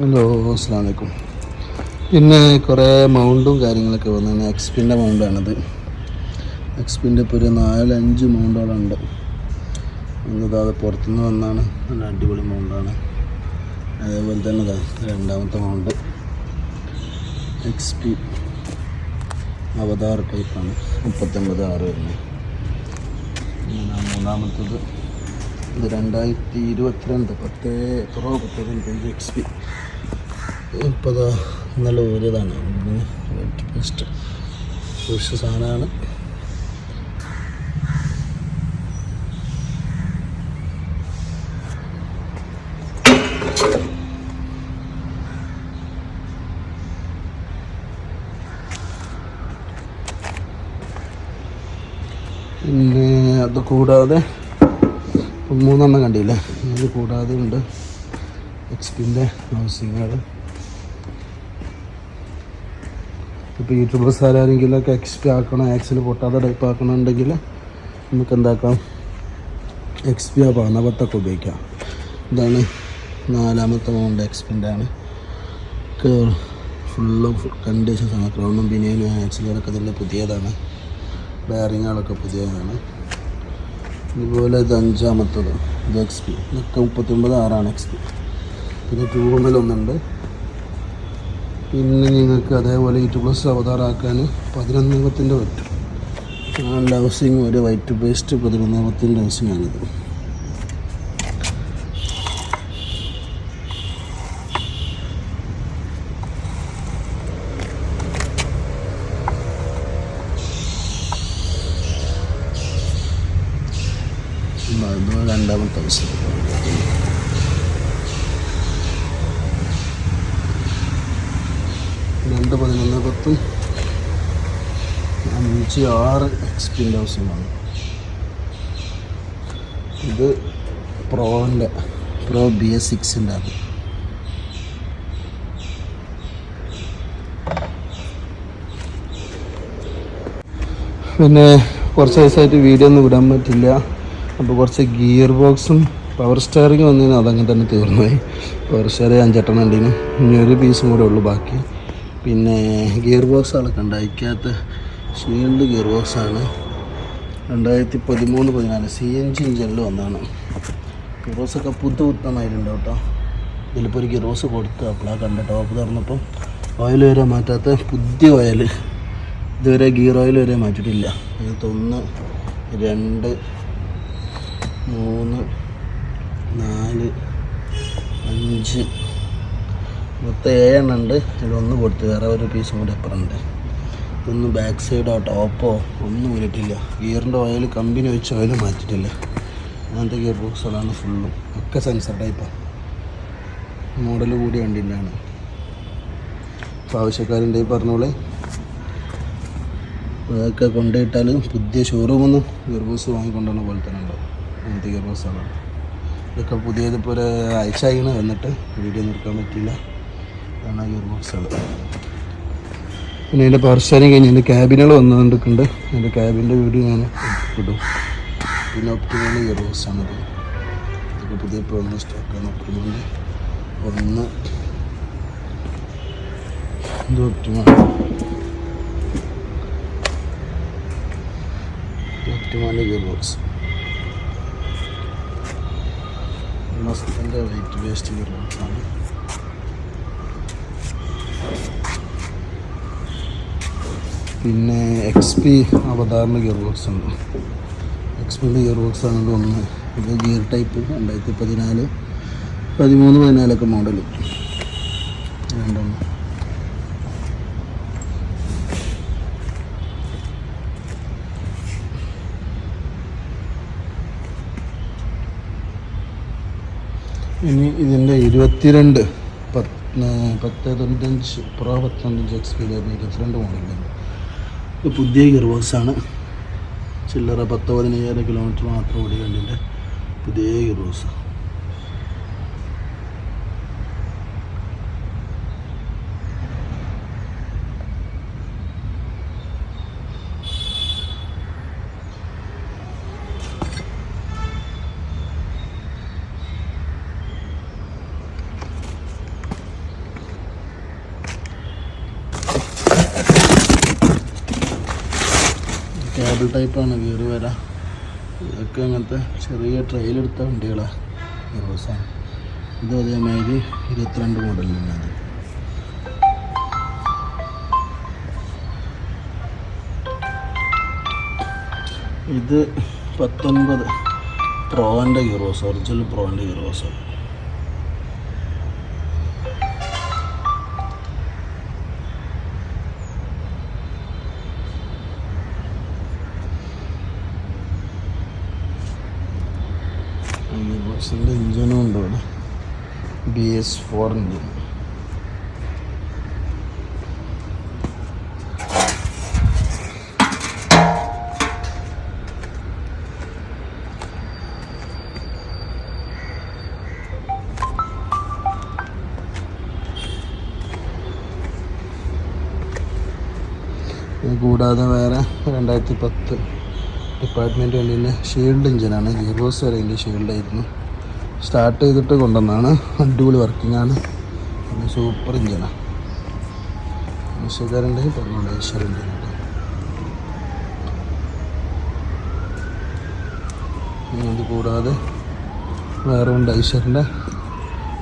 Hello അസ്സാം വലൈക്കും. പിന്നെ കുറേ മൗണ്ടും കാര്യങ്ങളൊക്കെ വന്നാണ് എക്സ്പിന്റെ മൗണ്ടാണിത്. എക്സ്പിന്റെ ഇപ്പോൾ ഒരു നാലഞ്ച് മൗണ്ടുകളുണ്ട്. ഉണ്ട് പുറത്തുനിന്ന് വന്നാണ്. നല്ല അടിപൊളി മൗണ്ടാണ്. അതേപോലെ തന്നെ ഇതാ രണ്ടാമത്തെ മൗണ്ട്. എക്സ്പി അവതാർ ടൈപ്പാണ് മുപ്പത്തൊമ്പത് ആറ് വരുന്നത് മൂന്നാമത്തത് ഇത് രണ്ടായിരത്തി ഇരുപത്തിരണ്ട് പത്ത് പ്രോ പത്ത് പതിനഞ്ച് എക്സ് പി ഇപ്പോൾ നല്ല ഊരിയതാണ്. ബെസ്റ്റ് സൂക്ഷിച്ച സാധനമാണ്. പിന്നെ അത് കൂടാതെ മൂന്നെണ്ണം കണ്ടില്ലേ? ഇത് കൂടാതെ ഉണ്ട് എക്സ്പിന്റെ ഹൗസിങ്ങുകൾ ഇപ്പോൾ യൂട്യൂബേഴ്സ് ആരാരെങ്കിലൊക്കെ എക്സ്പി ആക്കണം ആക്സിൽ പൊട്ടാതെ ടൈപ്പ് ആക്കണമെന്നുണ്ടെങ്കിൽ നമുക്ക് എന്താക്കാം? എക്സ്പി ആ പണവത്തൊക്കെ ഉപയോഗിക്കാം. ഇതാണ് നാലാമത്തെ മൗണ്ട് എക്സ്പിന്റെ ആണ്. ഫുള്ളും കണ്ടീഷൻസ് ആണ് ക്രൗണ്ടും ബിനിയനും ആക്സിലൊക്കെ തന്നെ പുതിയതാണ്. ബെയറിങ്ങുകളൊക്കെ പുതിയതാണ്. ഇതുപോലെ ഇത് അഞ്ചാമത്തത്. ഇത് എക്സ് പി ഇതൊക്കെ മുപ്പത്തൊമ്പത് ആറാണ് എക്സ് പി പിന്നെ ട്യൂബിൽ ഒന്നുണ്ട്. പിന്നെ നിങ്ങൾക്ക് അതേപോലെ e ഇറ്റ് പ്ലസ് അവതാറാക്കാൻ പതിനൊന്നാമത്തിന്റെ പറ്റും ആ ലവസിങ് ഒരു വൈറ്റ് പേസ്റ്റ് പതിനൊന്നാമത്തിന്റെ ലവസിങ്ങാണിത് 11th Council. രണ്ട് പതിനൊന്ന് പത്തും അഞ്ച് ആറ് എക്സ്പിൻ ഹൗസുമാണ്. ഇത് പ്രോന്റെ പ്രോ ബി എസ് സിക്സിന്റെ അത്. പിന്നെ കുറച്ച് ദിവസമായിട്ട് വീഡിയോ ഒന്നും വിടാൻ പറ്റില്ല. അപ്പോൾ കുറച്ച് ഗിയർ ബോക്സും പവർ സ്റ്റാറിങ് വന്നതിന് അതങ്ങനെ തന്നെ തീർന്നുപോയി. പവർ സ്റ്റാറിങ് അഞ്ചെട്ടെണ്ണം ഉണ്ടെങ്കിൽ ഇനി ഒരു പീസും കൂടെ ഉള്ളൂ ബാക്കി. പിന്നെ ഗിയർ ബോക്സ് ഉണ്ട് ഉണ്ടായിക്കാത്ത ഷീൽഡ് ഗിയർ ബോക്സാണ് രണ്ടായിരത്തി പതിമൂന്ന് പതിനാല് സി എൻ ജി ഇഞ്ചിനിൽ വന്നതാണ്. ഗിയർ ബോക്സൊക്കെ പുതു പുത്തമായിട്ടുണ്ട് കേട്ടോ. ഇതിലിപ്പോൾ ഒരു ഗിയർ ബോക്സ് കൊടുത്തു ആ കണ്ട. ടോപ്പ് തുറന്നപ്പം ഓയിൽ വരെ മാറ്റാത്ത പുതിയ ഓയിൽ ഇതുവരെ ഗിയർ ഓയിൽ വരെ മാറ്റിയിട്ടില്ല. ഇതിനകത്ത് ഒന്ന് രണ്ട് മൂന്ന് നാല് അഞ്ച് മൊത്തം ഏഴെണ്ണം ഉണ്ട് അതിലൊന്ന് കൊടുത്ത് വേറെ ഒരു പീസും കൂടി അപ്പുറമുണ്ട്. ഇതൊന്നും ബാക്ക് സൈഡോ ടോപ്പോ ഒന്നും ഊരിട്ടില്ല ഗിയറിന്റെ ഓയിൽ കമ്പനി വെച്ച് ഓയിൽ മാറ്റിയിട്ടില്ല അങ്ങനത്തെ ഗിയർ ബോക്സുകളാണ് ഫുള്ളും ഒക്കെ സെൻസർ ടൈപ്പാണ് മോഡൽ കൂടി വണ്ടിയിലാണ് അപ്പോൾ ആവശ്യക്കാരുണ്ട് പറഞ്ഞോളെ. അതൊക്കെ കൊണ്ടുപോയിട്ടാൽ പുതിയ ഷോറൂമൊന്നും ഗിയർ ബോക്സ് വാങ്ങിക്കൊണ്ടുവന്ന പോലെ തന്നെ ഉണ്ടാവും. ഗിയർ ആണ് ഇതൊക്കെ പുതിയത് ഇപ്പോൾ ഒരു ആഴ്ച ആയിണ് വന്നിട്ട് വീഡിയോ നിർക്കാൻ പറ്റിയില്ല. അതാണ് ഗിയർ ബോക്സുകൾ പിന്നെ അതിന്റെ സ്റ്റാരിങ് കഴിഞ്ഞ് എന്റെ ക്യാബിനുകൾ വന്നുകൊണ്ടിരിക്കുന്നുണ്ട്. എന്റെ ക്യാബിന്റെ വീഡിയോ ഞാൻ ഇടും. പിന്നെ ഒപ്റ്റിമോൾ ഗിയർ ബോക്സാണിത് ഇതൊക്കെ പുതിയ ഇപ്പോൾ ഒന്ന് സ്റ്റോക്കാണ് ഒപ്റ്റിമോളിന്റെ ഒന്ന് ഇത് ഒപ്റ്റിമാണ് ഒപ്റ്റിമാന്റെ ഗിയർ ബോക്സ് മസ്തിന്റെ വെയിറ്റ് വേസ്റ്റ് ഗിയർ ബോക്സാണ് പിന്നെ എക്സ് പി അവതാറിന്റെ ഗിയർ ബോക്സ് ഉണ്ട്. എക്സ് പിന്റെ ഗിയർ ബോക്സ് ആണ് ഒന്ന് ഇത് ഗിയർ ടൈപ്പ് രണ്ടായിരത്തി പതിനാല് പതിമൂന്ന് പതിനാലൊക്കെ മോഡൽ രണ്ടെണ്ണം. ഇനി ഇതിന്റെ ഇരുപത്തിരണ്ട് പത്ത് പത്ത് തൊണ്ണൂറ്റഞ്ച് പ്രോ പത്തൊണ്ണഞ്ച് എക്സ് പി ഇരുപത്തിരണ്ട് മോഡലുണ്ട് ഇത് പുതിയ ഗിയർ ബോക്സാണ് ചില്ലറ പത്ത് പതിനയ്യായിരം കിലോമീറ്റർ മാത്രം ഓടി കണ്ടിന്റെ പുതിയ ഗിയർ ഡബിൾ ടൈപ്പാണ് ഗിയർ വരാം. ഇതൊക്കെ അങ്ങനത്തെ ചെറിയ ട്രെയിലെടുത്ത വണ്ടികളാണ് ഹീറോസാണ് ഇത് അതേമാതിരി ഇരുപത്തിരണ്ട് മോഡലിലാണ് അത് ഇത് പത്തൊൻപത്. പ്രോന്റെ ഹീറോസ് ഒറിജിനൽ പ്രോന്റെ ഹീറോസ് ഹീറോസിന്റെ ഇഞ്ചിനും ഉണ്ട് ഇവിടെ. ബി എസ് ഫോർ ഇഞ്ചിൻ കൂടാതെ വേറെ രണ്ടായിരത്തി പത്ത് ഡിപ്പാർട്ട്മെന്റ് വണ്ടീന്റെ ഷീൽഡ് ഇഞ്ചിനാണ് ഗിയർബോസ് വരെ ഇതിന്റെ ഷീൽഡായിരുന്നു. സ്റ്റാർട്ട് ചെയ്തിട്ട് കൊണ്ടുവന്നാണ്. അടിപൊളി വർക്കിംഗ് ആണ്. പിന്നെ സൂപ്പർ ഇഞ്ചിനാണ് നിശ്ചയക്കാരുണ്ടെങ്കിൽ പറഞ്ഞോളൂ ഈശ്വര ഇഞ്ചിനാണ് ഇത് കൂടാതെ വേറെ ഉണ്ട് ഐശ്വറിന്റെ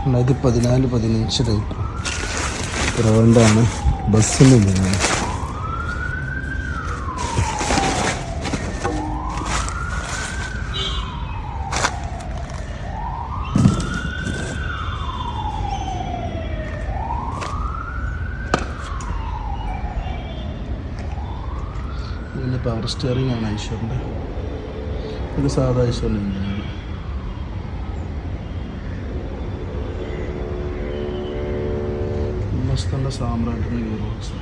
രണ്ടായിരത്തി പതിനാല് പതിനഞ്ച് ടൈപ്പ് പ്രവണ്ടാണ് ബസ്സിന്റെ ഇഞ്ചിനാണ് ഇതിന്റെ പവർ സ്റ്റിയറിംഗ് ആണ് ഐശ്വറിന്റെ ഇത് സാധാ ഐശ്വറിന്റെ എഞ്ചിനാണ് മസ്തന്റെ സാമ്രാട്ടിന്റെ ഗിയർ ബോക്സ്